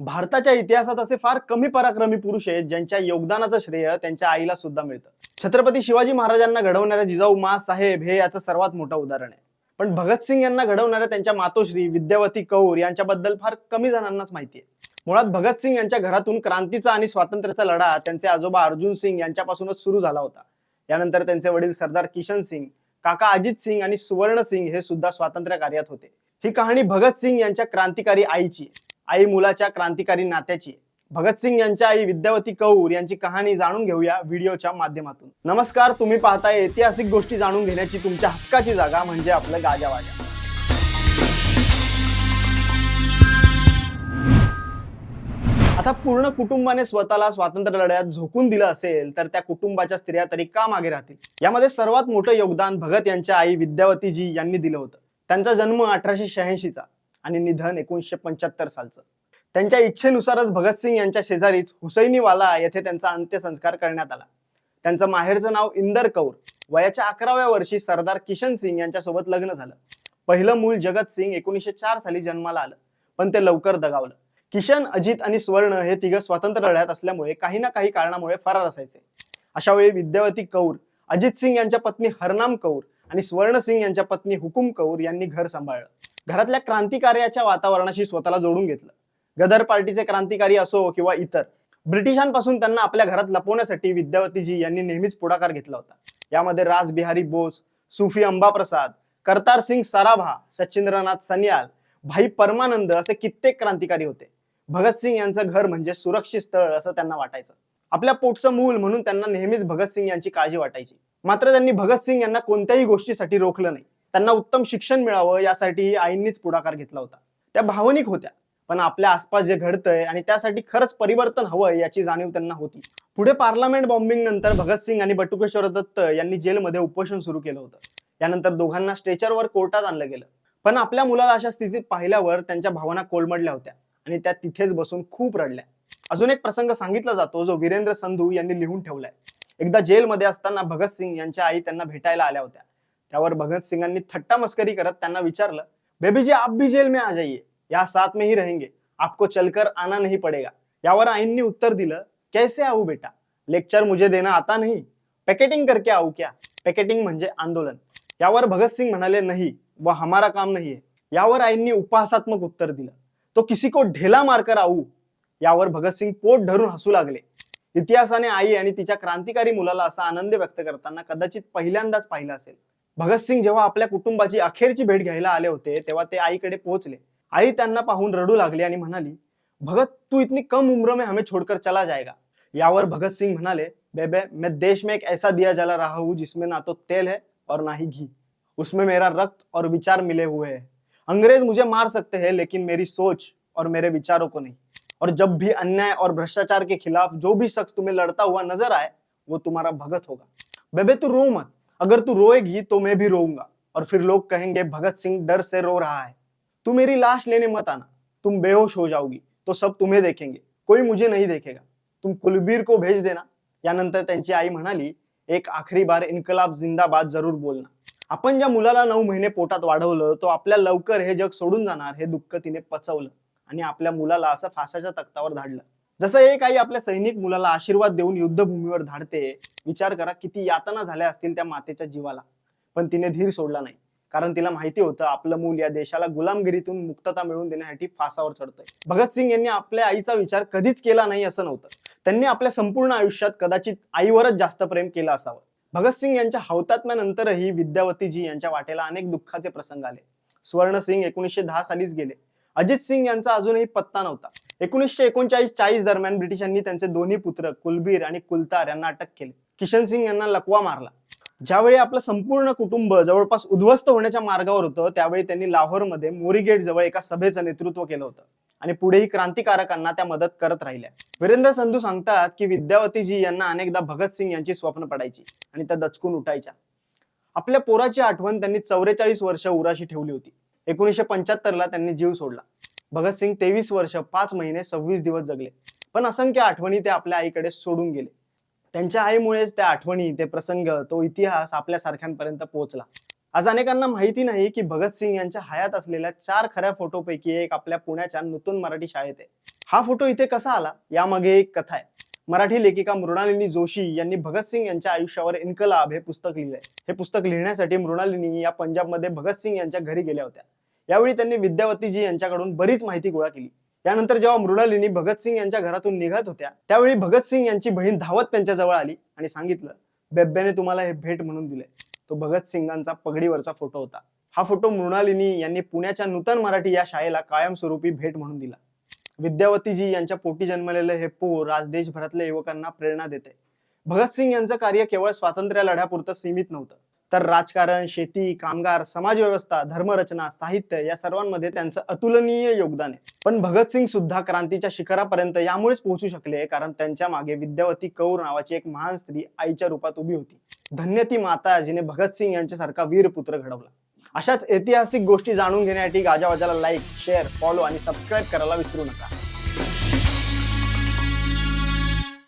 भारताच्या इतिहासात असे फार कमी पराक्रमी पुरुष आहेत ज्यांच्या योगदानाचं श्रेय त्यांच्या आईला सुद्धा मिळतं. छत्रपती शिवाजी महाराजांना घडवणाऱ्या जिजाऊ मा साहेब हे याचं सर्वात मोठं उदाहरण आहे. पण भगतसिंग यांना घडवणाऱ्या त्यांच्या मातोश्री विद्यावती कौर यांच्याबद्दल फार कमी जणांनाच माहिती आहे. मुळात भगतसिंग यांच्या घरातून क्रांतीचा आणि स्वातंत्र्याचा लढा त्यांचे आजोबा अर्जुन सिंग यांच्यापासूनच सुरू झाला होता. यानंतर त्यांचे वडील सरदार किशन सिंग काका अजित सिंग आणि सुवर्ण सिंग हे सुद्धा स्वातंत्र्य कार्यात होते. ही कहाणी भगतसिंग यांच्या क्रांतिकारी आईची आई मुलाच्या क्रांतिकारी नात्याची. भगतसिंग यांच्या आई विद्यावती कौर यांची कहाणी जाणून घेऊया व्हिडिओच्या माध्यमातून. नमस्कार तुम्ही पाहताय ऐतिहासिक गोष्टी जाणून घेण्याची तुमच्या हक्काची जागा म्हणजे आपलं गाजावाजा आता पूर्ण कुटुंबाने स्वतःला स्वातंत्र्य लढ्यात झोकून दिलं असेल तर त्या कुटुंबाच्या स्त्रिया तरी का मागे राहतील? यामध्ये सर्वात मोठं योगदान भगत यांच्या आई विद्यावतीजी यांनी दिलं होतं. त्यांचा जन्म अठराशे शहाऐंशीचा. आणि निधन एकोणीसशे पंच्याहत्तर सालचं. त्यांच्या इच्छेनुसारच भगतसिंग यांच्या शेजारीच हुसैनीवाला येथे त्यांचा अंत्यसंस्कार करण्यात आला. त्यांचं माहेरचं नाव इंदर कौर. वयाच्या अकराव्या वर्षी सरदार किशन सिंग यांच्यासोबत लग्न झालं. पहिलं मूल जगत सिंग एकोणीसशे चार साली जन्माला आलं पण ते लवकर दगावलं. किशन अजित आणि स्वर्ण हे तिघं स्वतंत्र लढ्यात असल्यामुळे काही ना काही कारणामुळे फरार असायचे. अशा वेळी विद्यावती कौर अजित सिंग यांच्या पत्नी हरनाम कौर आणि स्वर्ण सिंग यांच्या पत्नी हुकुम कौर यांनी घर सांभाळलं. घरातल्या क्रांतिकार्याच्या वातावरणाशी स्वतःला जोडून घेतलं. गदर पार्टीचे क्रांतिकारी असो किंवा इतर ब्रिटिशांपासून त्यांना आपल्या घरात लपवण्यासाठी विद्यावतीजी यांनी नेहमीच पुढाकार घेतला होता. यामध्ये राजबिहारी बोस सुफी अंबाप्रसाद करतार सिंग सराभा सचिंद्रनाथ सन्याल भाई परमानंद असे कित्येक क्रांतिकारी होते. भगतसिंग यांचं घर म्हणजे सुरक्षित स्थळ असं त्यांना वाटायचं. आपल्या पोटचं मूल म्हणून त्यांना नेहमीच भगतसिंग यांची काळजी वाटायची. मात्र त्यांनी भगतसिंग यांना कोणत्याही गोष्टीसाठी रोखलं नाही. त्यांना उत्तम शिक्षण मिळावं यासाठी आईंनीच पुढाकार घेतला होता. त्या भावनिक होत्या पण आपल्या आसपास जे घडतंय आणि त्यासाठी खरंच परिवर्तन हवंय याची जाणीव त्यांना होती. पुढे पार्लमेंट बॉम्बिंग नंतर भगतसिंग आणि बटुकेश्वर दत्त यांनी जेलमध्ये उपोषण सुरू केलं होतं. यानंतर दोघांना स्ट्रेचरवर कोर्टात आणलं गेलं. पण आपल्या मुलाला अशा स्थितीत पाहिल्यावर त्यांच्या भावना कोलमडल्या होत्या आणि त्या तिथेच बसून खूप रडल्या. अजून एक प्रसंग सांगितला जातो जो वीरेंद्र संधू यांनी लिहून ठेवलाय. एकदा जेलमध्ये असताना भगतसिंग यांच्या आई त्यांना भेटायला आल्या होत्या. त्यावर भगतसिंगांनी थट्टा मस्करी करत त्यांना विचारलं बेबीजी आप भी जेल में आ जाइए या साथ में ही रहेंगे आपको चलकर आना नहीं पड़ेगा. यावर आईंनी उत्तर दिलं कैसे आऊ बेटा? लेक्चर मुझे देना आता नहीं पॅकेटिंग करके आऊ क्या? पॅकेटिंग म्हणजे आंदोलन. यावर भगतसिंग म्हणाले नाही व हमारा काम नाही यावर आईंनी उपहासात्मक उत्तर दिलं तो किसी को ढेला मारकर आऊ? यावर भगतसिंग पोट धरून हसू लागले. इतिहासाने आई आणि तिच्या क्रांतिकारी मुलाला असा आनंद व्यक्त करताना कदाचित पहिल्यांदाच पाहिलं असेल. भगतसिंग जेव्हा आपल्या कुटुंबाची अखेरची भेट घ्यायला आले होते, तेव्हा ते आईकडे पोहोचले. आई त्यांना पाहून रडू लागली आणि म्हणाली, भगत, तू इतनी कम उम्र में हमें छोड़कर चला जाएगा. यावर भगत सिंह म्हणाले, बेबे, मैं देश में एक ऐसा दिया जला रहा हूँ, जिसमें ना तो तेल है और ना ही घी। उसमें मेरा रक्त और विचार मिले हुए हैं। अंग्रेज़ मुझे मार सकते हैं, लेकिन मेरी सोच और मेरे विचारों को नहीं। और जब भी अन्याय और भ्रष्टाचार के खिलाफ जो भी शख्स तुम्हें लड़ता हुआ नज़र आए, वो तुम्हारा भगत होगा। बेबे, तू रो मत। अगर तू रोएगी तो मैं भी रोऊंगा। और फिर लोग कहेंगे भगत सिंह डर से रो रहा है। तू मेरी लाश लेने मत आना। तुम बेहोश हो जाओगी तो सब तुम्हें देखेंगे। कोई मुझे नहीं देखेगा। तुम कुलबीर को भेज देना। यानंतर त्यांची आई म्हणाली एक आखरी बार इन्कलाब जिंदाबाद जरूर बोलना. आपण ज्या मुलाला नऊ महिने पोटात वाढवलं तो आपल्या लवकर हे जग सोडून जाणार हे दुःख तिने पचवलं. आणि आपल्या मुलाला असं फासाच्या तक्तावर धाडलं. जसं एक आई आपल्या सैनिक मुलाला आशीर्वाद देऊन युद्धभूमीवर धाडते विचार करा किती यातना झाल्या असतील त्या मातेच्या जीवाला. पण तिने धीर सोडला नाही. कारण तिला माहिती होतं आपलं मूल या देशाला गुलामगिरीतून मुक्तता मिळवून देण्यासाठी फासावर चढतंय. भगतसिंग यांनी आपल्या आईचा विचार कधीच केला नाही असं नव्हतं. त्यांनी आपल्या संपूर्ण आयुष्यात कदाचित आईवरच जास्त प्रेम केलं असावं. भगतसिंग यांच्या हौतात्म्यानंतरही विद्यावतीजी यांच्या वाटेला अनेक दुःखाचे प्रसंग आले. स्वर्ण सिंग एकोणीसशे दहा सालीच गेले. अजित सिंग यांचा अजूनही पत्ता नव्हता. एकोणीसशे एकोणचाळीस चाळीस दरम्यान ब्रिटिशांनी त्यांचे दोन्ही पुत्र कुलबीर आणि कुलतार यांना अटक केली. किशन सिंग यांना लकवा मारला. ज्यावेळी आपलं संपूर्ण कुटुंब जवळपास उद्ध्वस्त होण्याच्या मार्गावर होतं त्यावेळी त्यांनी लाहोरमध्ये मोरीगेट जवळ एका सभेचं नेतृत्व केलं होतं. आणि पुढेही क्रांतिकारकांना त्या मदत करत राहिल्या. वीरेंद्र संधू सांगतात की विद्यावतीजी यांना अनेकदा भगतसिंग यांची स्वप्न पडायची आणि त्या दचकून उठायच्या. आपल्या पोराची आठवण त्यांनी चौवेचाळीस वर्ष उराशी ठेवली होती. एकोणीसशे पंच्याहत्तरला त्यांनी जीव सोडला. भगतसिंग तेवीस वर्ष पाच महिने सव्वीस दिवस जगले. पण असंख्य आठवणी ते आपल्या आईकडे सोडून गेले. त्यांच्या आईमुळेच त्या आठवणी ते प्रसंग तो इतिहास आपल्या सारख्यांपर्यंत पोहोचला. आज अनेकांना माहिती नाही की भगतसिंग यांच्या हयात असलेल्या चार खऱ्या फोटोपैकी एक आपल्या पुण्याच्या नूतन मराठी शाळेत आहे. हा फोटो इथे कसा आला? यामागे एक कथा आहे. मराठी लेखिका मृणालिनी जोशी यांनी भगतसिंग यांच्या आयुष्यावर इन्कलाब हे पुस्तक लिहिलंय. हे पुस्तक लिहिण्यासाठी मृणालिनी या पंजाबमध्ये भगतसिंग यांच्या घरी गेल्या होत्या. यावेळी त्यांनी विद्यावतीजी यांच्याकडून बरीच माहिती गोळा केली. यानंतर जेव्हा मृणालिनी भगतसिंग यांच्या घरातून निघत होत्या त्यावेळी भगतसिंग यांची बहीण धावत त्यांच्या जवळ आली आणि सांगितलं बेब्याने तुम्हाला हे भेट म्हणून दिले तो भगतसिंगांचा पगडीवरचा फोटो होता. हा फोटो मृणालिनी यांनी पुण्याच्या नूतन मराठी या शाळेला कायमस्वरूपी भेट म्हणून दिला. विद्यावतीजी यांच्या पोटी जन्मलेलं हे पोर आज देशभरातल्या युवकांना प्रेरणा देते भगतसिंग यांचं कार्य केवळ स्वातंत्र्य लढ्यापुरतं सीमित नव्हतं. तर राजकारण शेती कामगार समाजव्यवस्था धर्मरचना साहित्य या सर्वांमध्ये त्यांचं अतुलनीय योगदान आहे. पण भगतसिंग सुद्धा क्रांतीच्या शिखरापर्यंत यामुळेच पोहोचू शकले कारण त्यांच्या मागे विद्यावती कौर नावाची एक महान स्त्री आईच्या रूपात उभी होती. धन्य ती माता जिने भगतसिंग यांच्यासारखा वीरपुत्र घडवला. अशाच ऐतिहासिक गोष्टी जाणून घेण्यासाठी गाजावाजाला लाईक शेअर फॉलो आणि सबस्क्राईब करायला विसरू नका.